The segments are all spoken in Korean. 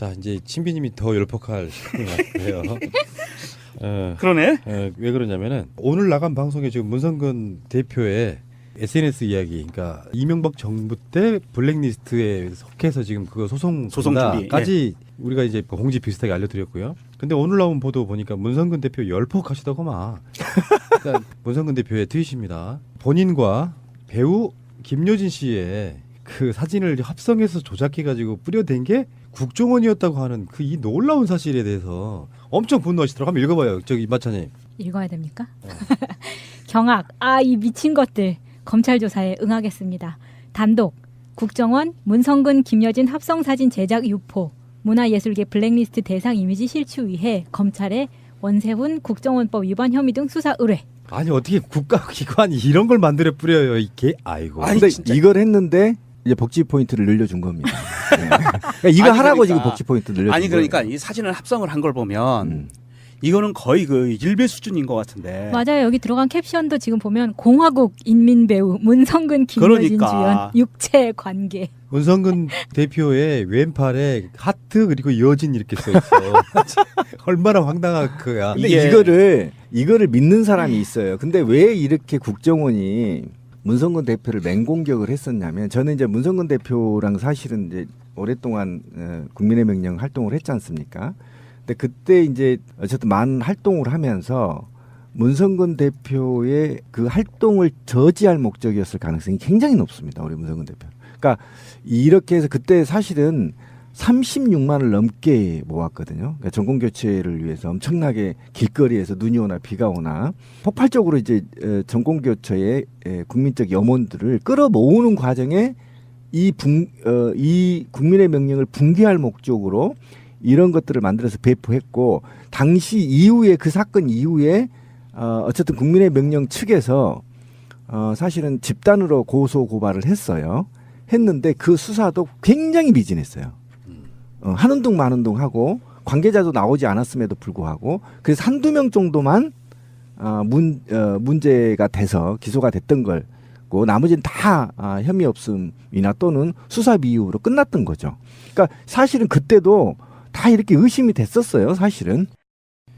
자 이제 친비님이 더 열폭할 같고요. 어, 그러네. 어, 왜 그러냐면은 오늘 나간 방송에 지금 문성근 대표의 SNS 이야기, 그러니까 이명박 정부 때 블랙리스트에 속해서 지금 그거 소송 소송 준비, 까지 우리가 이제 뭐 공지 비슷하게 알려드렸고요. 근데 오늘 나온 보도 보니까 문성근 대표 열폭하시더구만. 그러니까 문성근 대표의 트윗입니다. 본인과 배우 김효진 씨의 그 사진을 합성해서 조작해 가지고 뿌려댄 게 국정원이었다고 하는 그 이 놀라운 사실에 대해서 엄청 분노하시더라고. 한번 읽어봐요, 저기 마차님. 읽어야 됩니까? 경악. 아, 이 미친 것들. 검찰 조사에 응하겠습니다. 단독. 국정원 문성근 김여진 합성 사진 제작 유포. 문화예술계 블랙리스트 대상 이미지 실추위해 검찰에 원세훈 국정원법 위반 혐의 등 수사 의뢰. 아니 어떻게 국가기관이 이런 걸 만들어 뿌려요 이게 아이고 아니, 근데 진짜. 이걸 했는데 이제 복지 포인트를 늘려준 겁니다. 네. 그러니까 이거 아니, 하라고 그러니까. 지금 복지 포인트 늘려준 아니 그러니까 거예요. 이 사진을 합성을 한 걸 보면 음. 이거는 거의 그 일배 수준인 것 같은데. 맞아요. 여기 들어간 캡션도 지금 보면 공화국 인민 배우 문성근 김여진 그러니까. 주연 육체 관계. 문성근 대표의 왼팔에 하트 그리고 여진 이렇게 써 있어 얼마나 황당한 그야 근데 이게- 이거를 이거를 믿는 사람이 있어요. 근데 왜 이렇게 국정원이 문성근 대표를 맹공격을 했었냐면 저는 이제 문성근 대표랑 사실은 이제 오랫동안 어, 국민의 명령 활동을 했지 않습니까? 근데 그때 이제 어쨌든 많은 활동을 하면서 문성근 대표의 그 활동을 저지할 목적이었을 가능성이 굉장히 높습니다. 우리 문성근 대표. 그러니까 이렇게 해서 그때 사실은 36만을 넘게 모았거든요. 그러니까 전공 교체를 위해서 엄청나게 길거리에서 눈이 오나 비가 오나 폭발적으로 이제 어, 전공 교체의 에, 국민적 염원들을 끌어모으는 과정에 이, 붕, 어, 이 국민의 명령을 붕괴할 목적으로 이런 것들을 만들어서 배포했고 당시 이후에 그 사건 이후에 어, 어쨌든 국민의 명령 측에서 어, 사실은 집단으로 고소 고발을 했어요. 했는데 그 수사도 굉장히 미진했어요. 어, 하는 둥 마는 둥 하고 관계자도 나오지 않았음에도 불구하고 그래서 한두 명 정도만 어, 문, 어, 문제가 돼서 기소가 됐던 걸 고 나머지는 다 아, 혐의 없음이나 또는 수사 미흡으로 끝났던 거죠. 그러니까 사실은 그때도 다 이렇게 의심이 됐었어요. 사실은.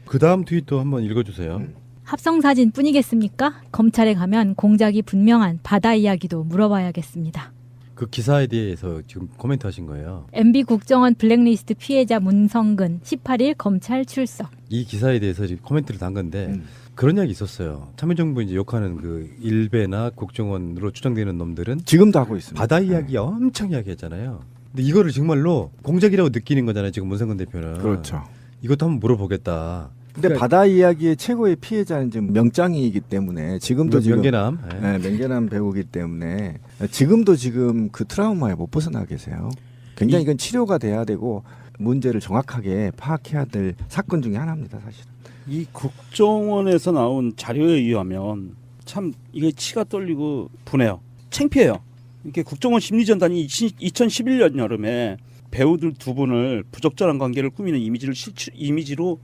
그 다음 트윗도 한번 읽어주세요 합성 사진 뿐이겠습니까? 검찰에 가면 공작이 분명한 바다 이야기도 물어봐야겠습니다. 그 기사에 대해서 지금 코멘트 하신 거예요 MB 국정원 블랙리스트 피해자 문성근 18일 검찰 출석. 이 기사에 대해서 지금 코멘트를 단 건데 음. 그런 이야기 있었어요 참여정부 이제 욕하는 그 일베나 국정원으로 추정되는 놈들은 지금도 하고 있습니다. 바다 이야기 엄청 이야기했잖아요 근데 이거를 정말로 공작이라고 느끼는 거잖아요 지금 문성근 대표는 그렇죠. 이것도 한번 물어보겠다 근데 그러니까 바다 이야기의 최고의 피해자는 지금 명장이기 때문에 지금도 지금 명계남 예. 네, 맹견한 배우기 때문에 지금도 지금 그 트라우마에 못 벗어나 계세요. 굉장히 이건 치료가 돼야 되고 문제를 정확하게 파악해야 될 사건 중에 하나입니다, 사실은. 이 국정원에서 나온 자료에 의하면 참 이게 치가 떨리고 분해요. 창피해요. 이게 국정원 심리전단이 2011년 여름에 배우들 두 분을 부적절한 관계를 꾸미는 이미지를 실추 이미지로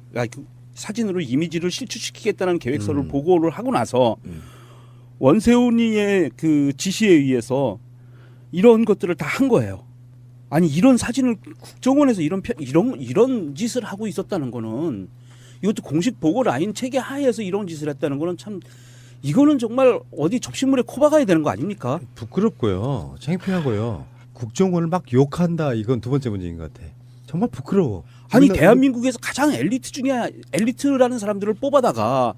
사진으로 이미지를 실추시키겠다는 계획서를 음. 보고를 하고 나서 음. 원세훈이의 그 지시에 의해서 이런 것들을 다 한 거예요. 아니 이런 사진을 국정원에서 이런 편- 이런 이런 짓을 하고 있었다는 거는 이것도 공식 보고 라인 체계 하에서 이런 짓을 했다는 거는 참 이거는 정말 어디 접시물에 코 박아야 되는 거 아닙니까? 부끄럽고요. 창피하고요. 국정원을 막 욕한다. 이건 두 번째 문제인 것 같아. 정말 부끄러워. 아니 우리나라- 대한민국에서 가장 엘리트 중에 엘리트라는 사람들을 뽑아다가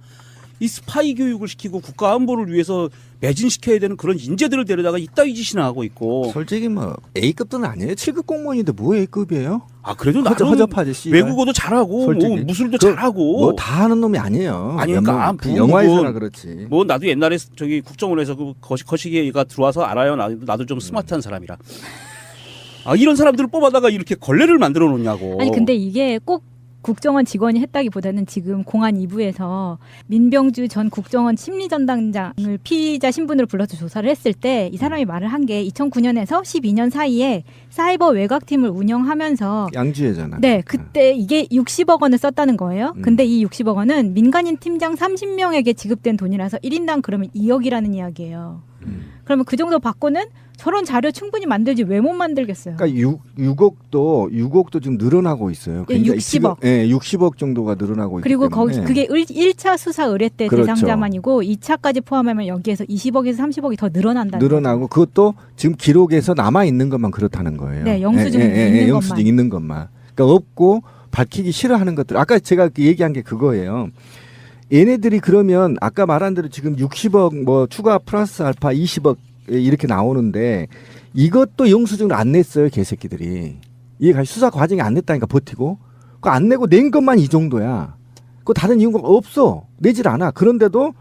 이 스파이 교육을 시키고 국가 안보를 위해서 매진시켜야 되는 그런 인재들을 데려다가 이따위 짓이나 하고 있고 솔직히 뭐 A급도 아니에요. 7급 공무원인데 뭐 A급이에요? 아 그래도 허접, 나름 허접하지 씨. 외국어도 잘하고 뭐 솔직히. 무술도 그 잘하고 뭐 다 하는 놈이 아니에요. 아니, 그러니까 뭐 아, 그 영화에서나 그렇지. 뭐 나도 옛날에 저기 국정원에서 그 거시, 거시기가 들어와서 알아요. 나도, 나도 음. 좀 스마트한 사람이라. 아 이런 사람들을 뽑아다가 이렇게 걸레를 만들어 놓냐고. 아니 근데 이게 꼭 국정원 직원이 했다기보다는 지금 공안 2부에서 민병주 전 국정원 심리전당장을 피의자 신분으로 불러서 조사를 했을 때 이 사람이 말을 한 게 2009년에서 12년 사이에 사이버 외곽팀을 운영하면서 양주회잖아. 네, 그때 이게 60억 원을 썼다는 거예요. 음. 근데 이 60억 원은 민간인 팀장 30명에게 지급된 돈이라서 1인당 그러면 2억이라는 이야기예요. 음. 그러면 그 정도 받고는 저런 자료 충분히 만들지 왜 못 만들겠어요? 그러니까 6, 6억도 6억도 지금 늘어나고 있어요. 예, 굉장히 60억. 지금, 예, 60억 정도가 늘어나고 있기 그리고. 거기 그게 1 차 수사 의뢰 때 그렇죠. 대상자만이고 2차까지 포함하면 여기에서 20억에서 30억이 더 늘어난다는 늘어나고 그것도 지금 기록에서 남아 있는 것만 그렇다는 거예요. 네, 영수증 있는 것만. 영수증 있는 것만. 그러니까 없고 밝히기 싫어하는 것들. 아까 제가 그 얘기한 게 그거예요. 얘네들이 그러면 아까 말한 대로 지금 60억 뭐 추가 플러스 알파 20억 이렇게 나오는데 이것도 영수증을 안 냈어요, 개새끼들이. 이게 가 수사 과정이 안 냈다니까 버티고. 그 안 내고 낸 것만 이 정도야. 그 다른 이유가 없어. 내질 않아. 그런데도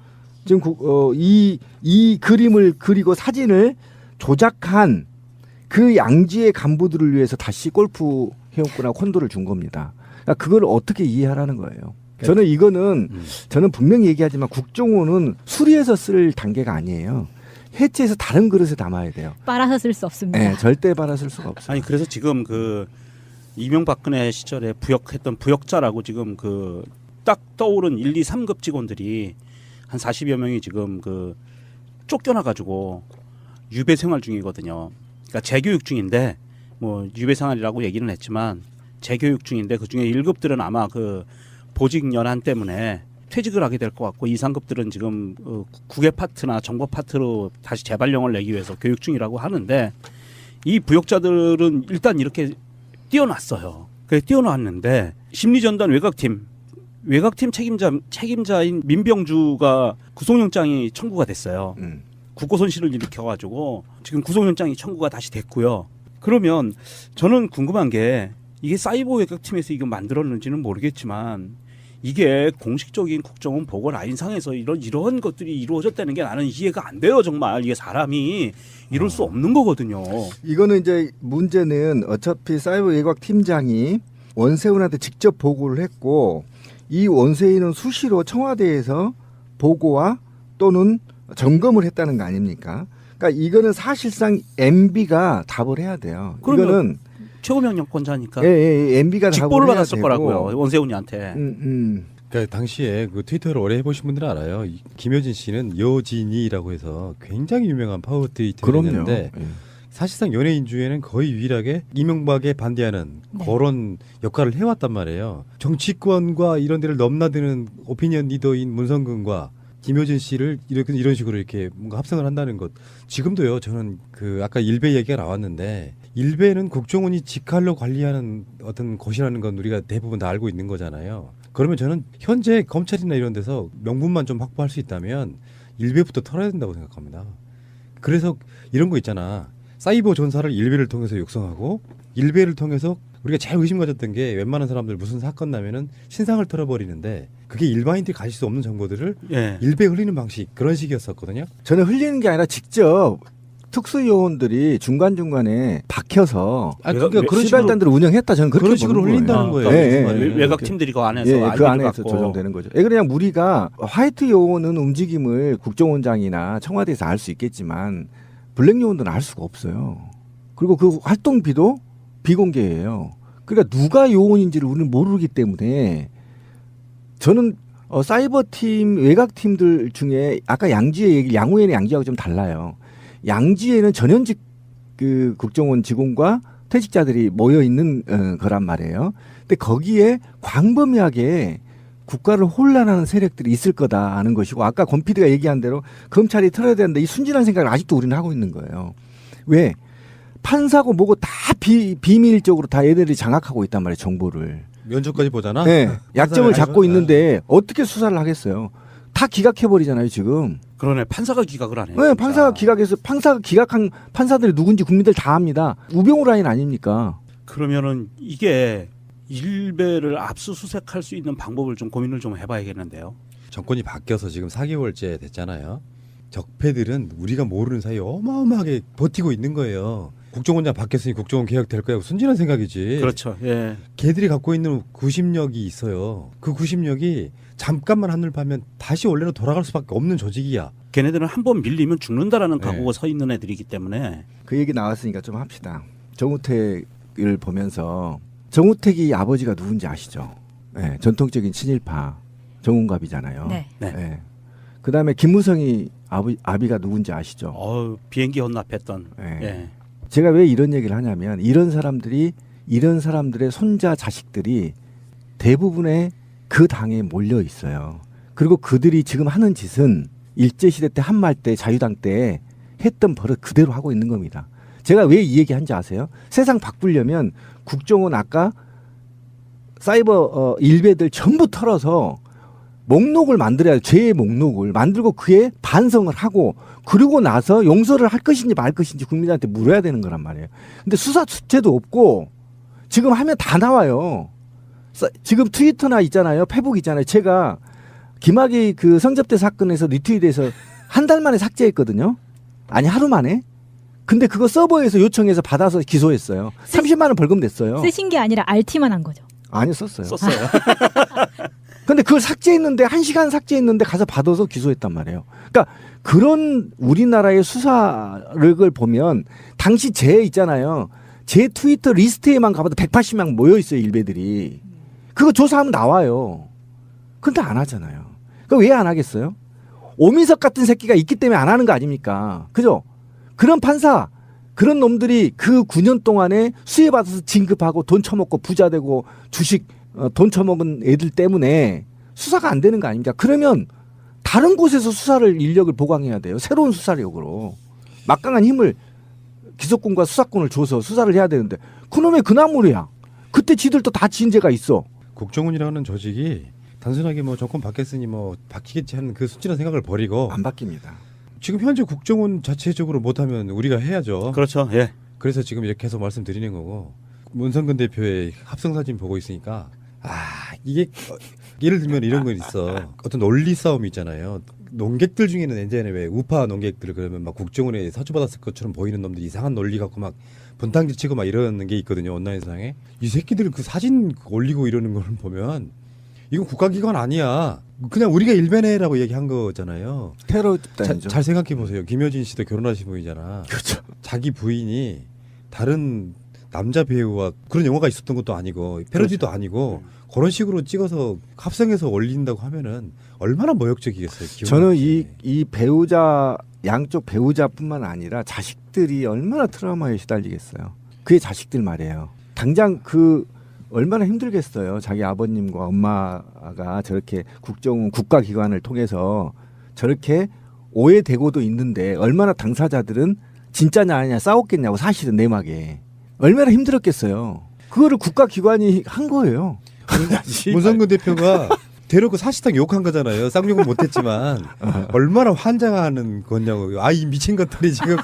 지금 그, 어, 이, 이 그림을 그리고 사진을 조작한 그 양지의 간부들을 위해서 다시 골프 회원권하고 콘도를 준 겁니다. 그러니까 그걸 어떻게 이해하라는 거예요. 저는 이거는 음. 저는 분명히 얘기하지만 국정원은 수리해서 쓸 단계가 아니에요. 해체해서 다른 그릇에 담아야 돼요. 빨아서 쓸 수 없습니다. 네, 절대 받아쓸 수가 없어요. 아니 그래서 지금 그 이명박근혜 시절에 부역했던 부역자라고 지금 그 딱 떠오른 1, 2, 3급 직원들이 한 40여 명이 지금 그 쫓겨나 가지고 유배 생활 중이거든요. 그러니까 재교육 중인데 뭐 유배 생활이라고 얘기는 했지만 재교육 중인데 그 중에 1급들은 아마 그 보직 연한 때문에 퇴직을 하게 될 것 같고 2, 3급들은 지금 어, 국외 파트나 정보 파트로 다시 재발령을 내기 위해서 교육 중이라고 하는데 이 부역자들은 일단 이렇게 뛰어났어요. 그래 뛰어났는데 심리전단 외곽팀 외곽팀 책임자 책임자인 민병주가 구속영장이 청구가 됐어요. 음. 국고 손실을 일으켜가지고 지금 구속영장이 청구가 다시 됐고요. 그러면 저는 궁금한 게 이게 사이버 외곽팀에서 이거 만들었는지는 모르겠지만 이게 공식적인 국정원 보고 라인상에서 이런 이런 것들이 이루어졌다는 게 나는 이해가 안 돼요 정말 이게 사람이 이럴 수 없는 거거든요. 이거는 이제 문제는 어차피 사이버 외곽 팀장이 원세훈한테 직접 보고를 했고 이 원세훈은 수시로 청와대에서 보고와 또는 점검을 했다는 거 아닙니까? 그러니까 이거는 사실상 MB가 답을 해야 돼요. 그러면 이거는 최고명령권자니까 예, 예, 예, MB가 직보를 받았을 되고. 거라고요 원세훈이한테. 음, 음. 그러니까 당시에 그 트위터를 오래 해보신 분들은 알아요. 이 김효진 씨는 여진이라고 해서 굉장히 유명한 파워. 트위터였는데 예. 사실상 연예인 중에는 거의 유일하게 이명박에 반대하는 네. 그런 역할을 해왔단 말이에요. 정치권과 이런 데를 넘나드는 오피니언 리더인 문성근과 김효진 씨를 이렇게 이런 식으로 이렇게 뭔가 합성을 한다는 것. 지금도요. 저는 그 아까 일베 얘기가 나왔는데 일베는 국정원이 직할로 관리하는 어떤 것이라는 건 우리가 대부분 다 알고 있는 거잖아요. 그러면 저는 현재 검찰이나 이런 데서 명분만 좀 확보할 수 있다면 일베부터 털어야 된다고 생각합니다. 그래서 이런 거 있잖아. 사이버 전사를 일베를 통해서 육성하고 일베를 통해서 우리가 제일 의심 가졌던 게 웬만한 사람들 무슨 사건 나면은 신상을 털어버리는데 그게 일반인들이 가질 수 없는 정보들을 예. 일베 흘리는 방식 그런 식이었었거든요. 저는 흘리는 게 아니라 직접 특수 요원들이 중간 중간에 박혀서 아, 그러니까 그런 식으로 시발단들을 운영했다. 저는 그렇게 그런 식으로 흘린다는 거예요. 거예요. 예, 예. 예. 외곽 팀들이 그 안에서 예, 그 안에서 갖고 조정되는 거죠. 예, 그냥 우리가 화이트 요원은 움직임을 국정원장이나 청와대에서 알 수 있겠지만 블랙 요원들은 알 수가 없어요. 그리고 그 활동비도 비공개예요. 그러니까 누가 요원인지를 우리는 모르기 때문에 저는 어, 사이버 팀 외곽 팀들 중에 아까 양지의 얘기 양호에는 양지하고 좀 달라요. 양지에는 전현직 그 국정원 직원과 퇴직자들이 모여 있는 어, 거란 말이에요. 근데 거기에 광범위하게 국가를 혼란하는 세력들이 있을 거다 하는 것이고 아까 권 PD가 얘기한 대로 검찰이 털어야 되는데 이 순진한 생각을 아직도 우리는 하고 있는 거예요. 왜? 판사고 뭐고 다 비, 비밀적으로 다 얘들이 장악하고 있단 말이에요, 정보를. 면접까지 보잖아. 네, 약점을 잡고 알죠? 있는데 어떻게 수사를 하겠어요? 다 기각해 버리잖아요, 지금. 그러네 판사가 기각을 하네. 네, 판사가 기각해서 판사가 기각한 판사들이 누군지 국민들 다 압니다. 우병우 라인 아닙니까? 그러면은 이게 일베를 압수수색할 수 있는 방법을 좀 고민을 좀 해봐야겠는데요. 정권이 바뀌어서 지금 4개월째 됐잖아요. 적폐들은 우리가 모르는 사이에 어마어마하게 버티고 있는 거예요. 국정원장 바뀌었으니 국정원 개혁 될 거야. 순진한 생각이지. 그렇죠. 예. 걔들이 갖고 있는 구심력이 있어요. 그 구심력이 잠깐만 하늘 파면 다시 원래로 돌아갈 수밖에 없는 조직이야. 걔네들은 한 번 밀리면 죽는다라는 네. 각오가 서 있는 애들이기 때문에 그 얘기 나왔으니까 좀 합시다. 정우택을 보면서 정우택이 아버지가 누군지 아시죠? 네, 전통적인 친일파 정운갑이잖아요. 네. 네. 네. 그다음에 김무성이 아비, 아비가 누군지 아시죠? 어, 비행기 혼납했던. 예. 예. 제가 왜 이런 얘기를 하냐면 이런 사람들이 이런 사람들의 손자 자식들이 대부분의 그 당에 몰려 있어요. 그리고 그들이 지금 하는 짓은 일제 시대 때 한말 때 자유당 때 했던 버릇 그대로 하고 있는 겁니다. 제가 왜 이 얘기 한지 아세요? 세상 바꾸려면 국정원 아까 사이버 어, 일베들 전부 털어서 목록을 만들어야 돼. 죄의 목록을 만들고 그에 반성을 하고 그리고 나서 용서를 할 것인지 말 것인지 국민한테 물어야 되는 거란 말이에요. 근데 수사 수채도 없고 지금 하면 다 나와요. 사- 지금 트위터나 있잖아요. 페북 있잖아요. 제가 김학의 그 성접대 사건에서 리트윗해서 한 달 만에 삭제했거든요. 아니 하루 만에. 근데 그거 서버에서 요청해서 받아서 기소했어요. 30만 원 벌금 냈어요. 쓰신 게 아니라 RT만 한 거죠. 아니 썼어요. 썼어요. 근데 그걸 삭제했는데 한 시간 삭제했는데 가서 받아서 기소했단 말이에요. 그러니까 그런 우리나라의 수사력을 보면 당시 제 있잖아요. 제 트위터 리스트에만 가봐도 180명 모여 있어요 일베들이. 그거 조사하면 나와요. 근데 안 하잖아요. 그 왜 안 하겠어요? 오민석 같은 새끼가 있기 때문에 안 하는 거 아닙니까? 그죠? 그런 판사, 그런 놈들이 그 9년 동안에 수혜받아서 진급하고 돈 처먹고 부자 되고 주식 어, 돈 처먹은 애들 때문에 수사가 안 되는 거 아닙니까? 그러면 다른 곳에서 수사를 인력을 보강해야 돼요. 새로운 수사력으로. 막강한 힘을 기소권과 수사권을 줘서 수사를 해야 되는데 그놈의 그나물이야. 그때 지들도 다 진죄가 있어. 국정원이라는 조직이 단순하게 뭐 정권 바뀌었으니 뭐 바뀌겠지 하는 그 순진한 생각을 버리고 안 바뀝니다. 지금 현재 국정원 자체적으로 못하면 우리가 해야죠. 그렇죠. 예. 그래서 지금 이렇게 계속 말씀드리는 거고 문성근 대표의 합성 사진 보고 있으니까 아 이게 어, 예를 들면 이런 건 있어 어떤 논리 싸움이 있잖아요 농객들 중에는 예전에 왜 우파 농객들 그러면 막 국정원에 사주받았을 것처럼 보이는 놈들이 이상한 논리 갖고 막 분탕질 치고 막 이러는 게 있거든요 온라인 상에 이 새끼들 그 사진 올리고 이러는 걸 보면 이건 국가기관 아니야 그냥 우리가 일변해라고 얘기한 거잖아요 테러 자, 집단이죠. 잘 생각해 보세요 김효진 씨도 결혼하신 분이잖아 그렇죠. 자기 부인이 다른 남자 배우와 그런 영화가 있었던 것도 아니고 패러디도 아니고 그런 식으로 찍어서 합성해서 올린다고 하면은 얼마나 모욕적이겠어요. 저는. 이, 이 배우자 양쪽 배우자뿐만 아니라 자식들이 얼마나 트라우마에 시달리겠어요. 그의 자식들 말이에요. 당장 그 얼마나 힘들겠어요. 자기 아버님과 엄마가 저렇게 국정 국가기관을 통해서 저렇게 오해되고도 있는데 얼마나 당사자들은 진짜냐 아니냐 싸웠겠냐고 사실은 내막에 얼마나 힘들었겠어요. 그거를 국가기관이 한 거예요. 문성근 대표가 대놓고 사실상 욕한 거잖아요. 쌍욕은 못했지만 얼마나 환장하는 거냐고. 아 이 미친 것들이 지금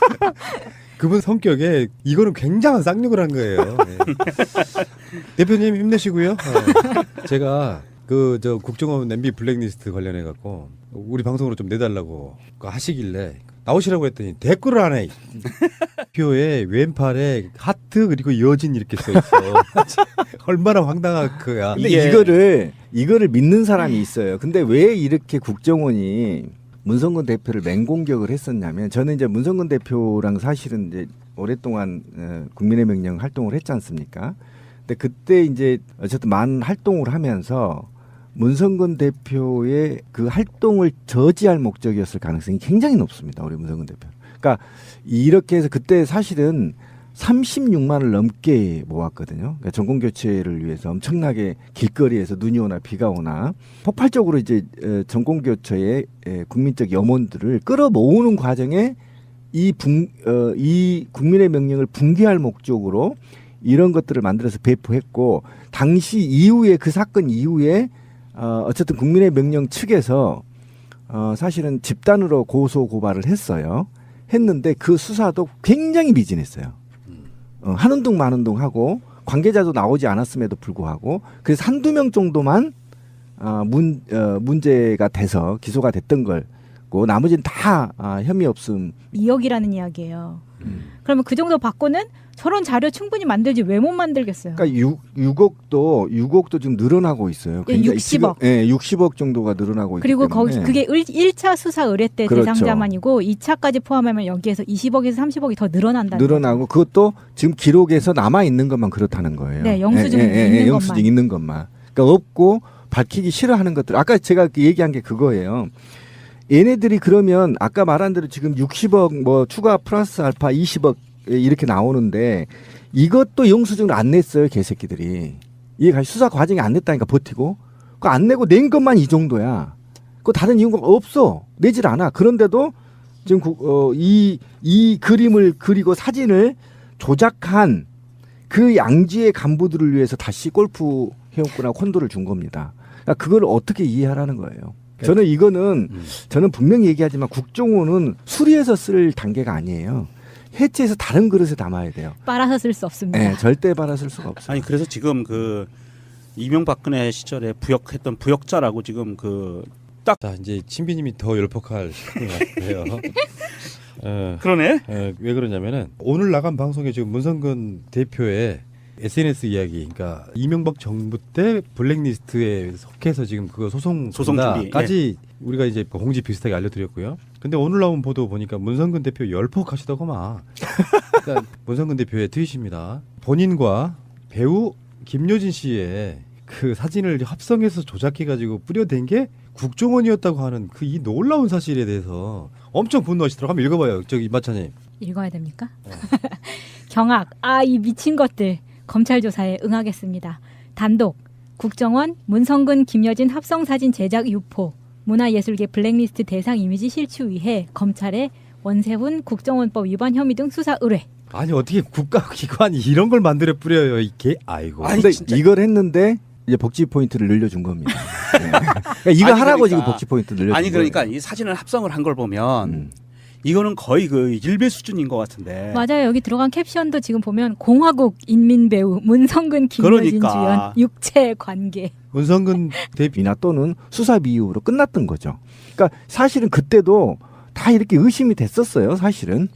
그분 성격에 이거는 굉장한 쌍욕을 한 거예요. 네. 대표님 힘내시고요. 어, 제가 그 저 국정원 MB 블랙리스트 관련해 갖고 우리 방송으로 좀 내달라고 그거 하시길래 나오시라고 했더니 댓글을 안 해. 표에 왼팔에 하트 그리고 여진 이렇게 써 있어. 얼마나 황당한 거야. 근데 이게- 이거를 이거를 믿는 사람이 있어요. 근데 왜 이렇게 국정원이 문성근 대표를 맹공격을 했었냐면 저는 이제 문성근 대표랑 사실은 이제 오랫동안 어, 국민의 명령 활동을 했지 않습니까? 근데 그때 이제 어쨌든 많은 활동을 하면서 문성근 대표의 그 활동을 저지할 목적이었을 가능성이 굉장히 높습니다. 우리 문성근 대표. 그러니까 이렇게 해서 그때 사실은 36만을 넘게 모았거든요. 그러니까 전공 교체를 위해서 엄청나게 길거리에서 눈이 오나 비가 오나 폭발적으로 이제 어, 전공 교체의 에, 국민적 염원들을 끌어모으는 과정에 이, 붕, 어, 이 국민의 명령을 붕괴할 목적으로 이런 것들을 만들어서 배포했고 당시 이후에 그 사건 이후에 어, 어쨌든 국민의 명령 측에서 어, 사실은 집단으로 고소 고발을 했어요. 했는데 그 수사도 굉장히 미진했어요. 어, 하는 둥 마는 둥 하고 관계자도 나오지 않았음에도 불구하고 그래서 한두 명 정도만 어, 문, 어, 문제가 돼서 기소가 됐던 걸고 나머지는 다 아, 혐의 없음 2억이라는 이야기예요. 음. 그러면 그 정도 받고는 저런 자료 충분히 만들지 왜 못 만들겠어요? 그러니까 6, 6억도 6억도 지금 늘어나고 있어요. 예, 굉장히 60억. 지금, 예, 60억 정도가 늘어나고 그리고 거기 그게 1 차 수사 의뢰 때 그렇죠. 대상자만이고 2차까지 포함하면 여기에서 20억에서 30억이 더 늘어난다는 늘어나고 그것도 지금 기록에서 남아 있는 것만 그렇다는 거예요. 네, 영수증 있는 영수증 것만. 있는 것만. 그러니까 없고 밝히기 싫어하는 것들. 아까 제가 그 얘기한 게 그거예요. 얘네들이 그러면 아까 말한 대로 지금 60억 뭐 추가 플러스 알파 20억 이렇게 나오는데 이것도 영수증을 안 냈어요 개새끼들이. 이게 가- 수사 과정이 안 냈다니까 버티고. 그 안 내고 낸 것만 이 정도야. 그 다른 이유가 없어. 내질 않아. 그런데도 지금 그, 어, 이, 이 그림을 그리고 사진을 조작한 그 양지의 간부들을 위해서 다시 골프 회원권하고 콘도를 준 겁니다. 그러니까 그걸 어떻게 이해하라는 거예요. 저는 이거는 음. 저는 분명히 얘기하지만 국정원은 수리해서 쓸 단계가 아니에요. 해체해서 다른 그릇에 담아야 돼요. 빨아서 쓸 수 없습니다. 네, 절대 받아쓸 수가 없어요. 아니 그래서 지금 그 이명박근혜 시절에 부역했던 부역자라고 지금 그자 이제 친비님이 더 열폭할 같아요. 어, 그러네. 어, 왜 그러냐면은 오늘 나간 방송에 지금 문성근 대표의 SNS 이야기, 그러니까 이명박 정부 때 블랙리스트에 속해서 지금 그거 소송 소송 준비, 까지 우리가 이제 뭐 공지 비슷하게 알려드렸고요. 근데 오늘 나온 보도 보니까 문성근 대표 열폭하시더구만. 그러니까 문성근 대표의 트윗입니다. 본인과 배우 김효진 씨의 그 사진을 합성해서 조작해가지고 뿌려댄 게 국정원이었다고 하는 그 이 놀라운 사실에 대해서 엄청 분노하시더라고. 한번 읽어봐요. 저기 마차님. 읽어야 됩니까? 경악. 아, 이 미친 것들. 검찰 조사에 응하겠습니다. 단독. 국정원 문성근 김여진 합성 사진 제작 유포. 문화예술계 블랙리스트 대상 이미지 실추 위해 검찰에 원세훈 국정원법 위반 혐의 등 수사 의뢰. 아니 어떻게 국가기관이 이런 걸 만들어 뿌려요 이게 아이고 아니, 근데 진짜. 이걸 했는데 이제 복지 포인트를 늘려준 겁니다. 네. 그러니까 이거 아니, 하라고 그러니까. 지금 복지 포인트 늘려준 아니 그러니까 거예요. 이 사진을 합성을 한 걸 보면 음. 이거는 거의 그 일배 수준인 것 같은데. 맞아요. 여기 들어간 캡션도 지금 보면 공화국 인민 배우 문성근 김여진 그러니까. 주연 육체 관계. 문성근 대표 이나 또는 수사 미흡으로 끝났던 거죠. 그러니까 사실은 그때도 다 이렇게 의심이 됐었어요. 사실은.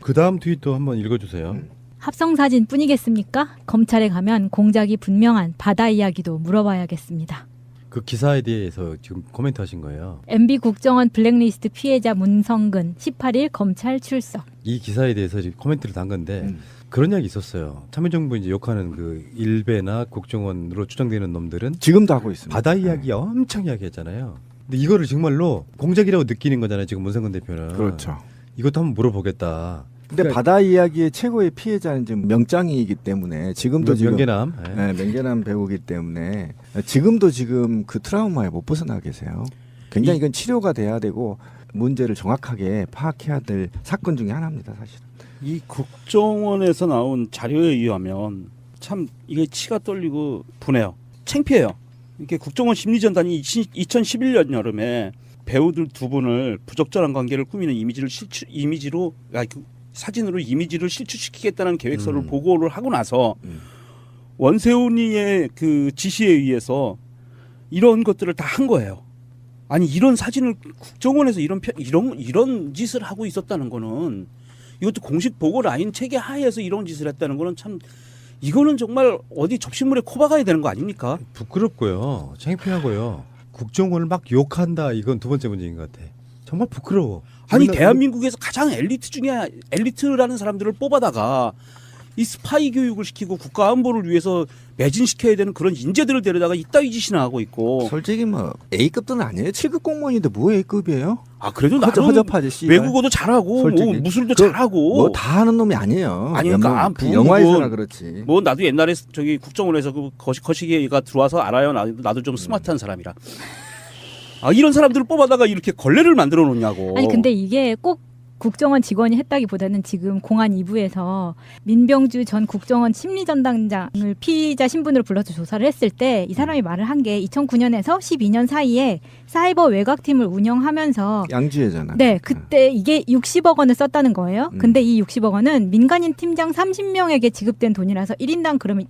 그 다음 트윗도 한번 읽어주세요. 합성 사진 뿐이겠습니까? 검찰에 가면 공작이 분명한 바다 이야기도 물어봐야겠습니다. 그 기사에 대해서 지금 코멘트 하신 거예요. MB 국정원 블랙리스트 피해자 문성근 18일 검찰 출석. 이 기사에 대해서 지금 코멘트를 단 건데 음. 그런 이야기 있었어요. 참여정부 이제 욕하는 그 일베나 국정원으로 추정되는 놈들은 지금도 하고 있습니다. 바다 이야기 엄청 이야기했잖아요. 근데 이거를 정말로 공작이라고 느끼는 거잖아요. 지금 문성근 대표는. 그렇죠. 이것도 한번 물어보겠다. 근데 그러니까 바다 이야기의 최고의 피해자는 지금 명장이기 때문에 지금도 지금 명계남. 예. 네, 맹계남 배우기 때문에 지금도 지금 그 트라우마에 못 벗어나 계세요. 굉장히 이건 치료가 돼야 되고 문제를 정확하게 파악해야 될 사건 중에 하나입니다, 사실. 이 국정원에서 나온 자료에 의하면 참 이게 치가 떨리고 분해요. 창피해요. 이렇게 국정원 심리전단이 2011년 여름에 배우들 두 분을 부적절한 관계를 꾸미는 이미지를 실추 이미지로 아, 그 사진으로 이미지를 실추시키겠다는 계획서를 음. 보고를 하고 나서 음. 원세훈이의 그 지시에 의해서 이런 것들을 다 한 거예요. 아니 이런 사진을 국정원에서 이런 편- 이런 이런 짓을 하고 있었다는 거는 이것도 공식 보고 라인 체계 하에서 이런 짓을 했다는 거는 참 이거는 정말 어디 접신물에 코 박아야 되는 거 아닙니까? 부끄럽고요. 창피하고요. 국정원을 막 욕한다. 이건 두 번째 문제인 것 같아. 정말 부끄러워. 아니 대한민국에서 가장 엘리트 중에 엘리트라는 사람들을 뽑아다가 이 스파이 교육을 시키고 국가 안보를 위해서 매진시켜야 되는 그런 인재들을 데려다가 이따위 짓이나 하고 있고 솔직히 뭐 A급도 아니에요. 7급 공무원인데 뭐 A급이에요? 아 그래도 허접, 나름 허접하지 씨. 외국어도 잘하고 뭐. 무술도 그 잘하고 뭐 다 하는 놈이 아니에요. 아니, 그러니까 아, 그 영화에서나. 그렇지. 뭐 나도 옛날에 저기 국정원에서 그 거시, 거시기가 들어와서 알아요. 나도, 나도 좀 스마트한 사람이라. 아 이런 사람들을 뽑아다가 이렇게 걸레를 만들어 놓냐고. 아니 근데 이게 꼭 국정원 직원이 했다기보다는 지금 공안 2부에서 민병주 전 국정원 심리전당장을 피의자 신분으로 불러서 조사를 했을 때 이 사람이 말을 한 게 2009년에서 12년 사이에 사이버 외곽팀을 운영하면서 양주회잖아. 네, 그때 이게 60억 원을 썼다는 거예요. 음. 근데 이 60억 원은 민간인 팀장 30명에게 지급된 돈이라서 1인당 그러면